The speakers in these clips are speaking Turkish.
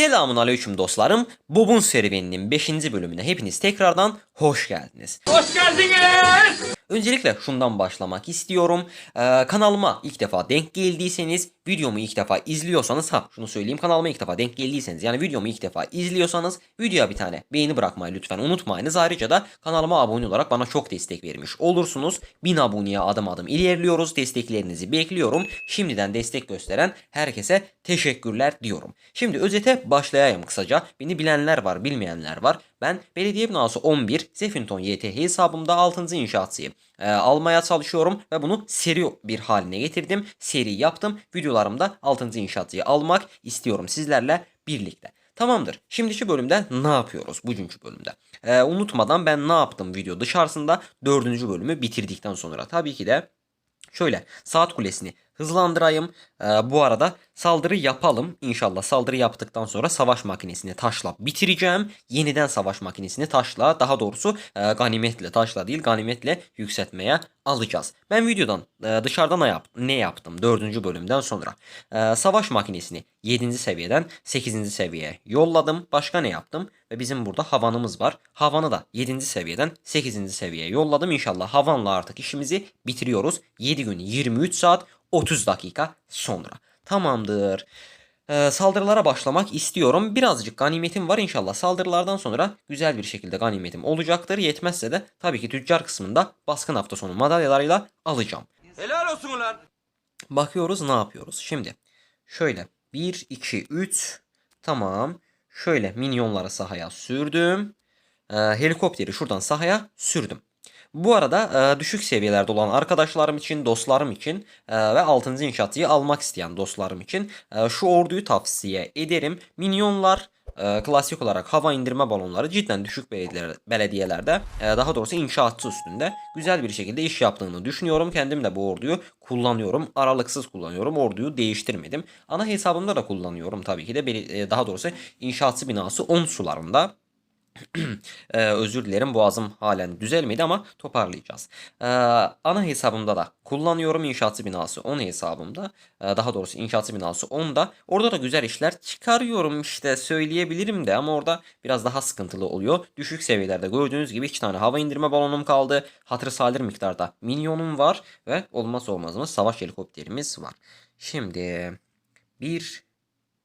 Selamun aleyküm dostlarım. Bob'un serüveninin 5. bölümüne hepiniz tekrardan hoş geldiniz. Hoş geldiniz. Öncelikle şundan başlamak istiyorum. Ee, kanalıma ilk defa denk geldiyseniz, videomu ilk defa izliyorsanız, ha şunu söyleyeyim kanalıma ilk defa denk geldiyseniz, yani videomu ilk defa izliyorsanız videoya bir tane beğeni bırakmayı lütfen unutmayınız. Ayrıca da kanalıma abone olarak bana çok destek vermiş olursunuz. 1000 aboneye adım adım ilerliyoruz. Desteklerinizi bekliyorum. Şimdiden destek gösteren herkese teşekkürler diyorum. Şimdi özete başlayayım kısaca. Beni bilenler var, bilmeyenler var. Ben belediye binası 11 Zefinton YTH hesabımda 6. inşaatçıyım. Ee, almaya çalışıyorum ve bunu seri bir haline getirdim. Seri yaptım. Videolarımda 6. inşaatçıyı almak istiyorum sizlerle birlikte. Tamamdır. Şimdiki bölümde ne yapıyoruz? Bugünkü bölümde. Ee, unutmadan ben ne yaptım video dışarısında 4. bölümü bitirdikten sonra. Tabii ki de Şöyle saat kulesini hızlandırayım. Ee, bu arada saldırı yapalım. İnşallah saldırı yaptıktan sonra savaş makinesini taşla bitireceğim. Yeniden savaş makinesini taşla daha doğrusu e, ganimetle taşla değil ganimetle yükseltmeye alacağız. Ben videodan e, dışarıdan ne, yap ne yaptım 4. bölümden sonra. E, savaş makinesini 7. seviyeden 8. seviyeye yolladım. Başka ne yaptım? Ve bizim burada havanımız var. Havanı da 7. seviyeden 8. seviyeye yolladım. İnşallah havanla artık işimizi bitiriyoruz. 7 gün 23 saat 30 dakika sonra. Tamamdır. Ee, saldırılara başlamak istiyorum. Birazcık ganimetim var inşallah. Saldırılardan sonra güzel bir şekilde ganimetim olacaktır. Yetmezse de tabii ki tüccar kısmında baskın hafta sonu madalyalarıyla alacağım. Helal olsun ulan. Bakıyoruz ne yapıyoruz. Şimdi şöyle 1, 2, 3 tamam. Şöyle minyonları sahaya sürdüm. Ee, helikopteri şuradan sahaya sürdüm. Bu arada e, düşük seviyelerde olan arkadaşlarım için, dostlarım için e, ve 6. inşaatıyı almak isteyen dostlarım için e, şu orduyu tavsiye ederim. Minyonlar klasik olarak hava indirme balonları cidden düşük belediyeler, belediyelerde daha doğrusu inşaatçı üstünde güzel bir şekilde iş yaptığını düşünüyorum. Kendim de bu orduyu kullanıyorum. Aralıksız kullanıyorum. Orduyu değiştirmedim. Ana hesabımda da kullanıyorum tabii ki de. Daha doğrusu inşaatçı binası 10 sularında. Ee, özür dilerim boğazım halen düzelmedi ama toparlayacağız. Ee, ana hesabımda da kullanıyorum inşaatçı binası 10 hesabımda. Ee, daha doğrusu inşaatçı binası 10'da. Orada da güzel işler çıkarıyorum işte söyleyebilirim de ama orada biraz daha sıkıntılı oluyor. Düşük seviyelerde gördüğünüz gibi 2 tane hava indirme balonum kaldı. Hatırı sayılır miktarda minyonum var ve olmazsa olmazımız savaş helikopterimiz var. Şimdi 1,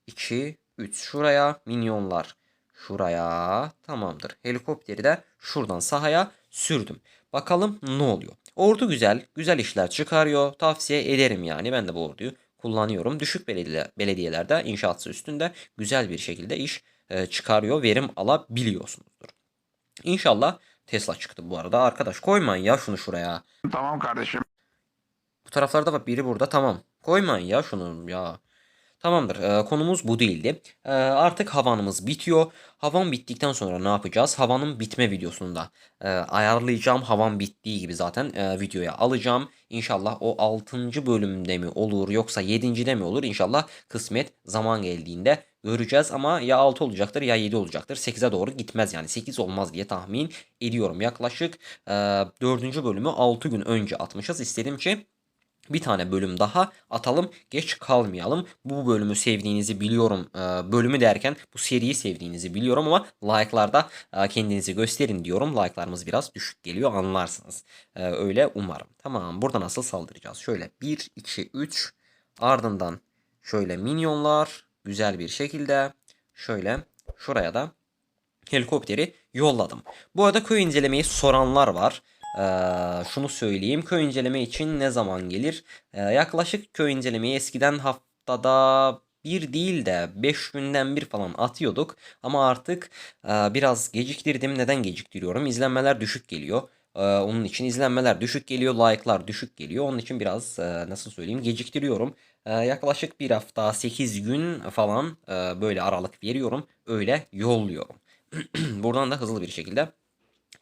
2, 3 şuraya minyonlar şuraya tamamdır. Helikopteri de şuradan sahaya sürdüm. Bakalım ne oluyor. Ordu güzel, güzel işler çıkarıyor. Tavsiye ederim yani. Ben de bu orduyu kullanıyorum. Düşük belediye, belediyelerde inşaatçı üstünde güzel bir şekilde iş e, çıkarıyor. Verim alabiliyorsunuzdur. İnşallah Tesla çıktı bu arada. Arkadaş koymayın ya şunu şuraya. Tamam kardeşim. Bu taraflarda bak biri burada tamam. Koymayın ya şunu ya. Tamamdır. e, konumuz bu değildi. E, artık havanımız bitiyor. Havan bittikten sonra ne yapacağız? Havanın bitme videosunu da e, ayarlayacağım. Havan bittiği gibi zaten e, videoya alacağım. İnşallah o 6. bölümde mi olur yoksa 7. de mi olur? İnşallah kısmet zaman geldiğinde göreceğiz ama ya 6 olacaktır ya 7 olacaktır. 8'e doğru gitmez yani 8 olmaz diye tahmin ediyorum. Yaklaşık e, 4. bölümü 6 gün önce atmışız. İstedim ki bir tane bölüm daha atalım. Geç kalmayalım. Bu bölümü sevdiğinizi biliyorum. Ee, bölümü derken bu seriyi sevdiğinizi biliyorum ama like'larda e, kendinizi gösterin diyorum. Like'larımız biraz düşük geliyor anlarsınız. Ee, öyle umarım. Tamam burada nasıl saldıracağız? Şöyle 1, 2, 3 ardından şöyle minyonlar güzel bir şekilde şöyle şuraya da helikopteri yolladım. Bu arada köy incelemeyi soranlar var. Şunu söyleyeyim. Köy inceleme için ne zaman gelir? Yaklaşık köy incelemeyi eskiden haftada bir değil de 5 günden bir falan atıyorduk. Ama artık biraz geciktirdim. Neden geciktiriyorum? İzlenmeler düşük geliyor. Onun için izlenmeler düşük geliyor. Like'lar düşük geliyor. Onun için biraz nasıl söyleyeyim geciktiriyorum. Yaklaşık bir hafta 8 gün falan böyle aralık veriyorum. Öyle yolluyorum. Buradan da hızlı bir şekilde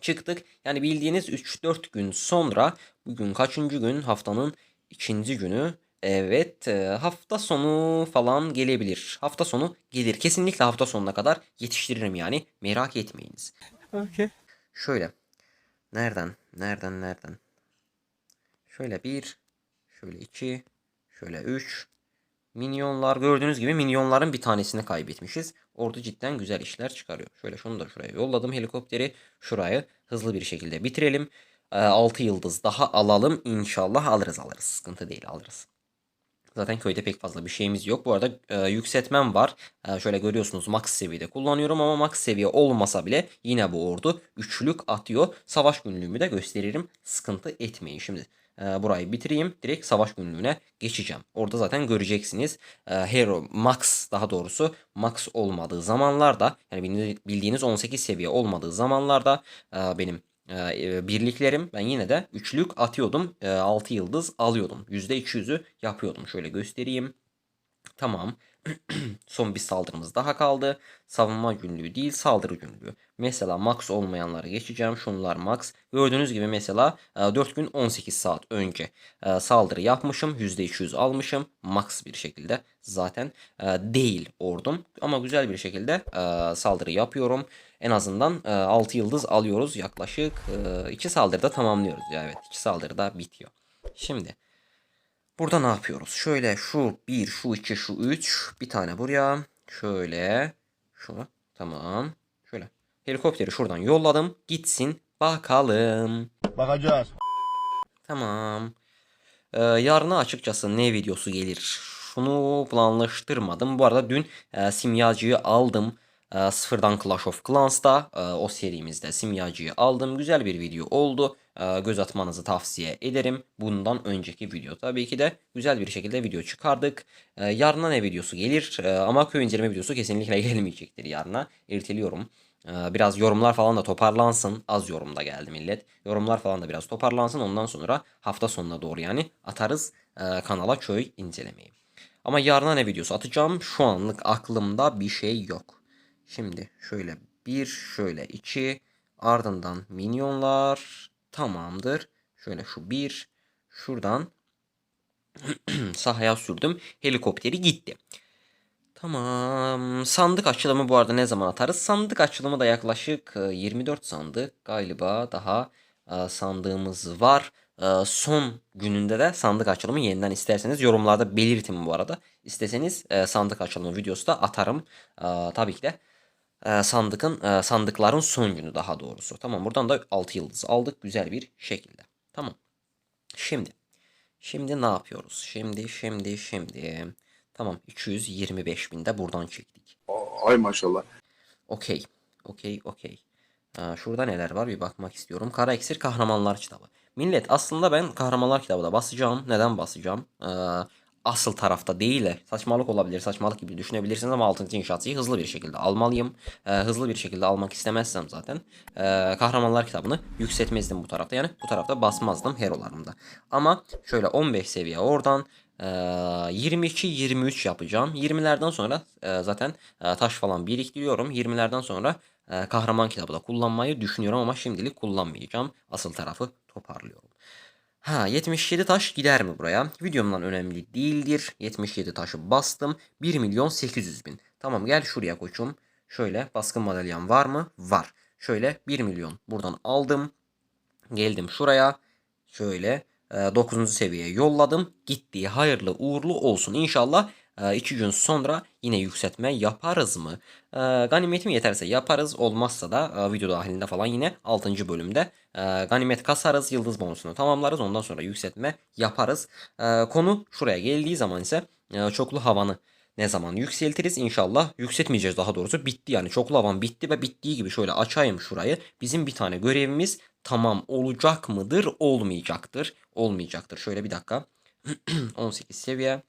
çıktık. Yani bildiğiniz 3-4 gün sonra bugün kaçıncı gün haftanın ikinci günü Evet e, hafta sonu falan gelebilir. Hafta sonu gelir. Kesinlikle hafta sonuna kadar yetiştiririm yani. Merak etmeyiniz. Okay. Şöyle. Nereden? Nereden? Nereden? Şöyle bir. Şöyle iki. Şöyle üç. Minyonlar gördüğünüz gibi minyonların bir tanesini kaybetmişiz. Orada cidden güzel işler çıkarıyor. Şöyle şunu da şuraya yolladım helikopteri. Şurayı hızlı bir şekilde bitirelim. 6 yıldız daha alalım. İnşallah alırız alırız. Sıkıntı değil alırız. Zaten köyde pek fazla bir şeyimiz yok. Bu arada e, yükseltmem var. E, şöyle görüyorsunuz max seviyede kullanıyorum ama max seviye olmasa bile yine bu ordu üçlük atıyor. Savaş günlüğümü de gösteririm. Sıkıntı etmeyin şimdi. E, burayı bitireyim. Direkt savaş günlüğüne geçeceğim. Orada zaten göreceksiniz. E, Hero max daha doğrusu max olmadığı zamanlarda yani bildi- bildiğiniz 18 seviye olmadığı zamanlarda e, benim e, birliklerim ben yine de üçlük atıyordum. E, 6 yıldız alıyordum. %200'ü yapıyordum. Şöyle göstereyim. Tamam. Son bir saldırımız daha kaldı. Savunma günlüğü değil saldırı günlüğü. Mesela max olmayanları geçeceğim. Şunlar max. Gördüğünüz gibi mesela e, 4 gün 18 saat önce e, saldırı yapmışım. %200 almışım. Max bir şekilde zaten e, değil ordum. Ama güzel bir şekilde e, saldırı yapıyorum. En azından e, 6 yıldız alıyoruz. Yaklaşık 2 saldırıda tamamlıyoruz. Evet 2 saldırıda bitiyor. Şimdi Burada ne yapıyoruz? Şöyle şu 1, şu 2, şu 3. Bir tane buraya. Şöyle. Şu. Tamam. Şöyle. Helikopteri şuradan yolladım. Gitsin. Bakalım. Bakacağız. Tamam. Ee, yarına açıkçası ne videosu gelir? Şunu planlaştırmadım. Bu arada dün e, simyacıyı aldım. E, sıfırdan Clash of Clans'ta e, o serimizde simyacıyı aldım. Güzel bir video oldu. E, göz atmanızı tavsiye ederim. Bundan önceki video tabii ki de güzel bir şekilde video çıkardık. E, yarına ne videosu gelir? E, ama köy inceleme videosu kesinlikle gelmeyecektir yarına. Erteliyorum. Ee, Biraz yorumlar falan da toparlansın. Az yorumda geldi millet. Yorumlar falan da biraz toparlansın. Ondan sonra hafta sonuna doğru yani atarız e, kanala köy incelemeyi. Ama yarına ne videosu atacağım? Şu anlık aklımda bir şey yok. Şimdi şöyle bir, şöyle iki, ardından minyonlar tamamdır. Şöyle şu bir, şuradan sahaya sürdüm. Helikopteri gitti. Tamam. Sandık açılımı bu arada ne zaman atarız? Sandık açılımı da yaklaşık e, 24 sandık galiba daha e, sandığımız var. E, Son gününde de sandık açılımı yeniden isterseniz yorumlarda belirtin bu arada. İsteseniz e, sandık açılımı videosu da atarım. E, Tabii ki de e, sandıkın e, sandıkların son günü daha doğrusu. Tamam buradan da 6 yıldız aldık güzel bir şekilde. Tamam. Şimdi Şimdi ne yapıyoruz? Şimdi, şimdi, şimdi. Tamam 225 bin de buradan çektik. Ay maşallah. Okey. Okey, okey. Ee, şurada neler var bir bakmak istiyorum. Kara Eksir Kahramanlar kitabı. Millet aslında ben Kahramanlar kitabı da basacağım. Neden basacağım? Ee, asıl tarafta değil de saçmalık olabilir. Saçmalık gibi düşünebilirsiniz ama 6. inşaatçıyı hızlı bir şekilde almalıyım. Ee, hızlı bir şekilde almak istemezsem zaten ee, Kahramanlar kitabını yükseltmezdim bu tarafta. Yani bu tarafta basmazdım herolarımda. Ama şöyle 15 seviye oradan ee, 22-23 yapacağım. 20'lerden sonra e, zaten e, taş falan biriktiriyorum. 20'lerden sonra e, kahraman kitabı da kullanmayı düşünüyorum ama şimdilik kullanmayacağım. Asıl tarafı toparlıyorum. Ha 77 taş gider mi buraya? Videomdan önemli değildir. 77 taşı bastım. 1 milyon 800 bin. Tamam gel şuraya koçum. Şöyle baskın madalyan var mı? Var. Şöyle 1 milyon buradan aldım. Geldim şuraya. Şöyle 9. seviyeye yolladım. Gittiği hayırlı uğurlu olsun. İnşallah 2 gün sonra yine yükseltme yaparız mı? E, ganimetim yeterse yaparız. Olmazsa da e, video dahilinde falan yine 6. bölümde e, ganimet kasarız. Yıldız bonusunu tamamlarız. Ondan sonra yükseltme yaparız. E, konu şuraya geldiği zaman ise e, çoklu havanı ne zaman yükseltiriz inşallah yükseltmeyeceğiz daha doğrusu bitti yani çoklu havan bitti ve bittiği gibi şöyle açayım şurayı bizim bir tane görevimiz tamam olacak mıdır olmayacaktır olmayacaktır şöyle bir dakika 18 seviye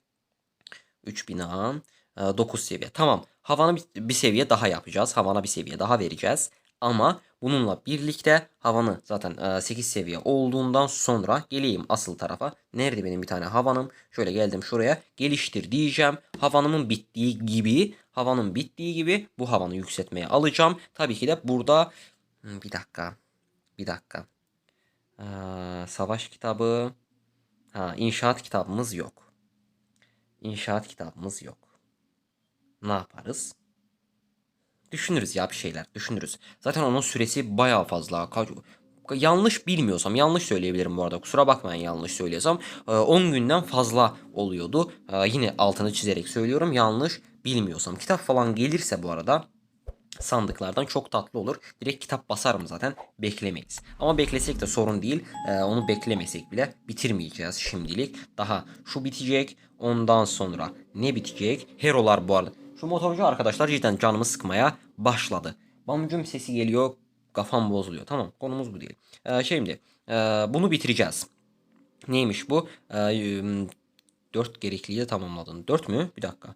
3 bina 9 seviye tamam havanı bir, seviye daha yapacağız havana bir seviye daha vereceğiz ama bununla birlikte havanı zaten 8 seviye olduğundan sonra geleyim asıl tarafa. Nerede benim bir tane havanım? Şöyle geldim şuraya. Geliştir diyeceğim. Havanımın bittiği gibi, havanın bittiği gibi bu havanı yükseltmeye alacağım. Tabii ki de burada bir dakika. Bir dakika. Ee, savaş kitabı. Ha, inşaat kitabımız yok. İnşaat kitabımız yok. Ne yaparız? Düşünürüz ya bir şeyler düşünürüz. Zaten onun süresi bayağı fazla. Kaç yanlış bilmiyorsam yanlış söyleyebilirim bu arada kusura bakmayın yanlış söylüyorsam e, 10 günden fazla oluyordu. E, yine altını çizerek söylüyorum yanlış bilmiyorsam. Kitap falan gelirse bu arada sandıklardan çok tatlı olur. Direkt kitap basarım zaten beklemeyiz. Ama beklesek de sorun değil. Ee, onu beklemesek bile bitirmeyeceğiz şimdilik. Daha şu bitecek. Ondan sonra ne bitecek? Herolar bu arada. Şu motorcu arkadaşlar cidden canımı sıkmaya başladı. Bamcum sesi geliyor. Kafam bozuluyor. Tamam konumuz bu değil. Ee, şimdi e, bunu bitireceğiz. Neymiş bu? Ee, 4 gerekliyi de tamamladın. 4 mü? Bir dakika.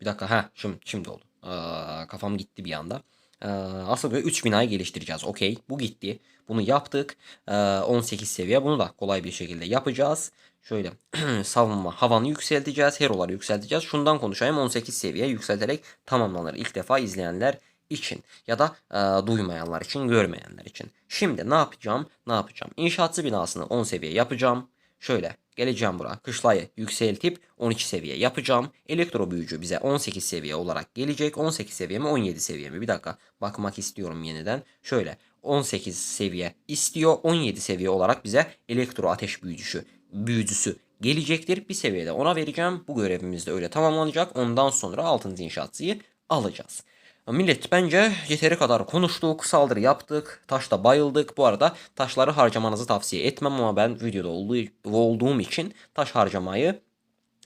Bir dakika ha şimdi, şimdi oldu. Aa, kafam gitti bir anda. Aa, aslında böyle 3 binayı geliştireceğiz. Okey bu gitti. Bunu yaptık. Aa, 18 seviye bunu da kolay bir şekilde yapacağız. Şöyle savunma havanı yükselteceğiz. Heroları yükselteceğiz. Şundan konuşayım 18 seviye yükselterek tamamlanır. İlk defa izleyenler için ya da e, duymayanlar için görmeyenler için. Şimdi ne yapacağım? Ne yapacağım? İnşaatçı binasını 10 seviye yapacağım. Şöyle geleceğim buraya. Kışlayı yükseltip 12 seviye yapacağım. Elektro büyücü bize 18 seviye olarak gelecek. 18 seviye mi 17 seviye mi? Bir dakika bakmak istiyorum yeniden. Şöyle 18 seviye istiyor. 17 seviye olarak bize elektro ateş büyücüsü büyücüsü gelecektir. Bir seviyede ona vereceğim. Bu görevimiz de öyle tamamlanacak. Ondan sonra 6. inşaatçıyı alacağız. Millet bence yeteri kadar konuştuk, saldırı yaptık, taşta bayıldık. Bu arada taşları harcamanızı tavsiye etmem ama ben videoda olduğu, olduğum için taş harcamayı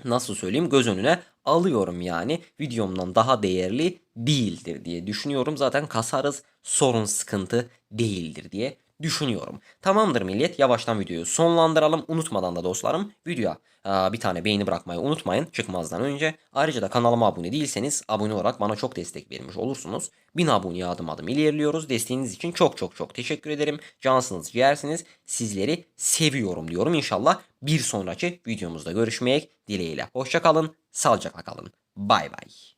nasıl söyleyeyim göz önüne alıyorum yani. Videomdan daha değerli değildir diye düşünüyorum. Zaten kasarız sorun sıkıntı değildir diye düşünüyorum. Tamamdır millet yavaştan videoyu sonlandıralım. Unutmadan da dostlarım videoya aa, bir tane beğeni bırakmayı unutmayın çıkmazdan önce. Ayrıca da kanalıma abone değilseniz abone olarak bana çok destek vermiş olursunuz. 1000 aboneye adım adım ilerliyoruz. Desteğiniz için çok çok çok teşekkür ederim. Cansınız ciğersiniz. Sizleri seviyorum diyorum. İnşallah bir sonraki videomuzda görüşmek dileğiyle. Hoşçakalın. Sağlıcakla kalın. Bay bay.